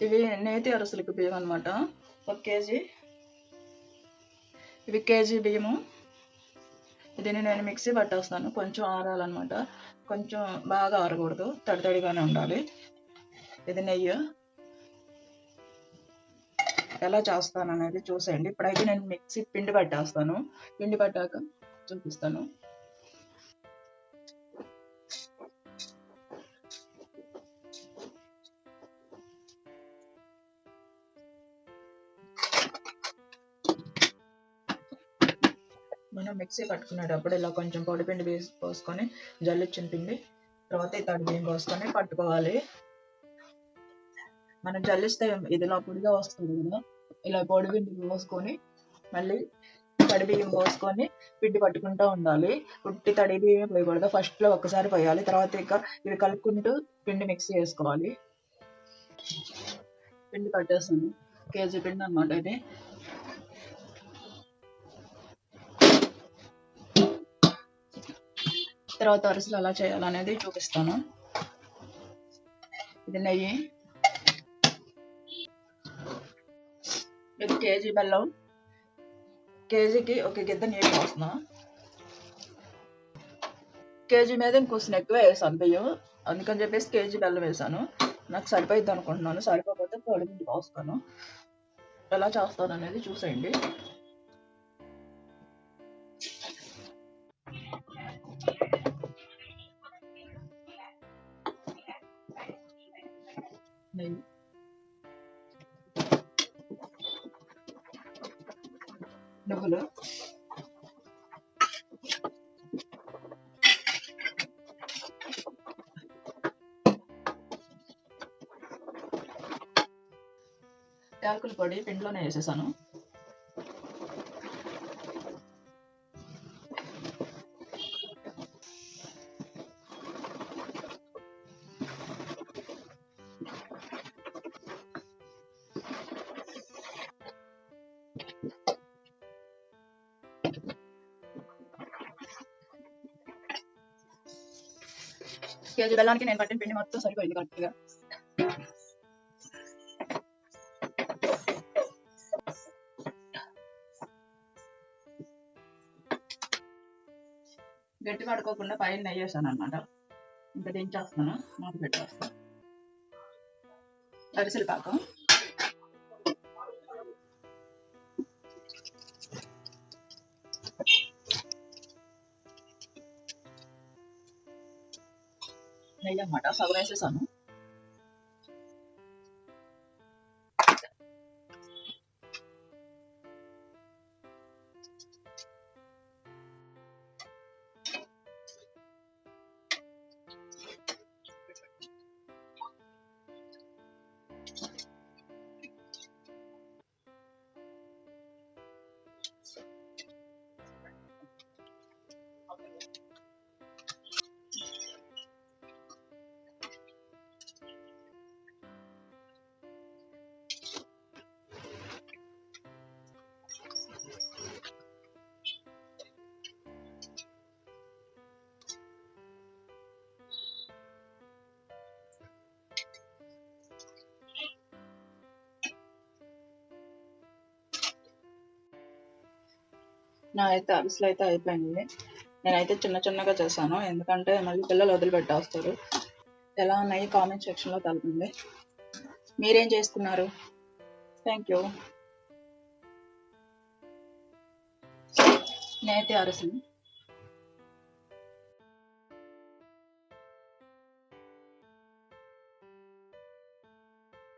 ఇవి నేతి అరసలకు బియ్యం అనమాట ఒక కేజీ. ఇవి కేజీ బియ్యము. దీన్ని నేను మిక్సీ పట్టేస్తాను. కొంచెం ఆరాలన్నమాట. కొంచెం బాగా ఆరకూడదు. తడి తడిగానే ఉండాలి. ఇది నెయ్యి. ఎలా చేస్తాను అనేది చూసేయండి. ఇప్పుడైతే నేను మిక్సీ పిండి పట్టేస్తాను. పిండి పట్టాక చూపిస్తాను. మనం మిక్సీ పట్టుకునేటప్పుడు ఇలా కొంచెం పొడి పిండి వేసి పోసుకొని జల్లిచ్చిన పిండి తర్వాత ఈ తడి బియ్యం పోసుకొని పట్టుకోవాలి. మనం జల్లిస్తే ఇదిలా పొడిగా వస్తుంది కదా ఇలా పొడి పిండి పోసుకొని మళ్ళీ తడి బియ్యం పోసుకొని పిండి పట్టుకుంటూ ఉండాలి. పుట్టి తడి బియ్యం పోయకూడదు ఫస్ట్లో ఒకసారి పోయాలి తర్వాత ఇక ఇవి కలుపుకుంటూ పిండి మిక్సీ చేసుకోవాలి. పిండి కట్టేస్తాను కేజీ పిండి అన్నమాట ఇది. తర్వాత అరిసెలు ఎలా చేయాలనేది చూపిస్తాను. ఇది నెయ్యి. ఇది కేజీ బెల్లం. కేజీకి ఒక గిద్ద నీళ్ళు పోస్తున్నా. కేజీ మీద ఇంకొంచెం ఎక్కువ వేసాను బియ్యం. అందుకని చెప్పేసి కేజీ బెల్లం వేసాను. నాకు సరిపోయిద్ది అనుకుంటున్నాను సరిపోకపోతే పొడి పోస్తాను. ఎలా చేస్తాను అనేది చూసేయండి. నెయ్యి నువ్వులు యాలకుల పొడి పిండిలోనే వేసేసాను. కేజీ బెల్లానికి నేను పట్టిన పిండి మొత్తం సరిపోయింది కరెక్ట్గా గట్టి పడుకోకుండా పైన నెయ్యేసాను అనమాట ఇంకా దించేస్తాను మూత పెట్టేస్తాను. అరిసెల పాకం. నెయ్యి అన్నమాట సగం వేసేసాను. నా అయితే అరిసెలు అయితే అయిపోయింది. నేనైతే చిన్న చిన్నగా చేశాను. ఎందుకంటే మళ్ళీ పిల్లలు వదిలిపెట్టేస్తారు. ఎలా ఉన్నాయి కామెంట్ సెక్షన్లో తెలపండి. మీరేం చేసుకున్నారు థ్యాంక్ యూ నేతి అరిసెలు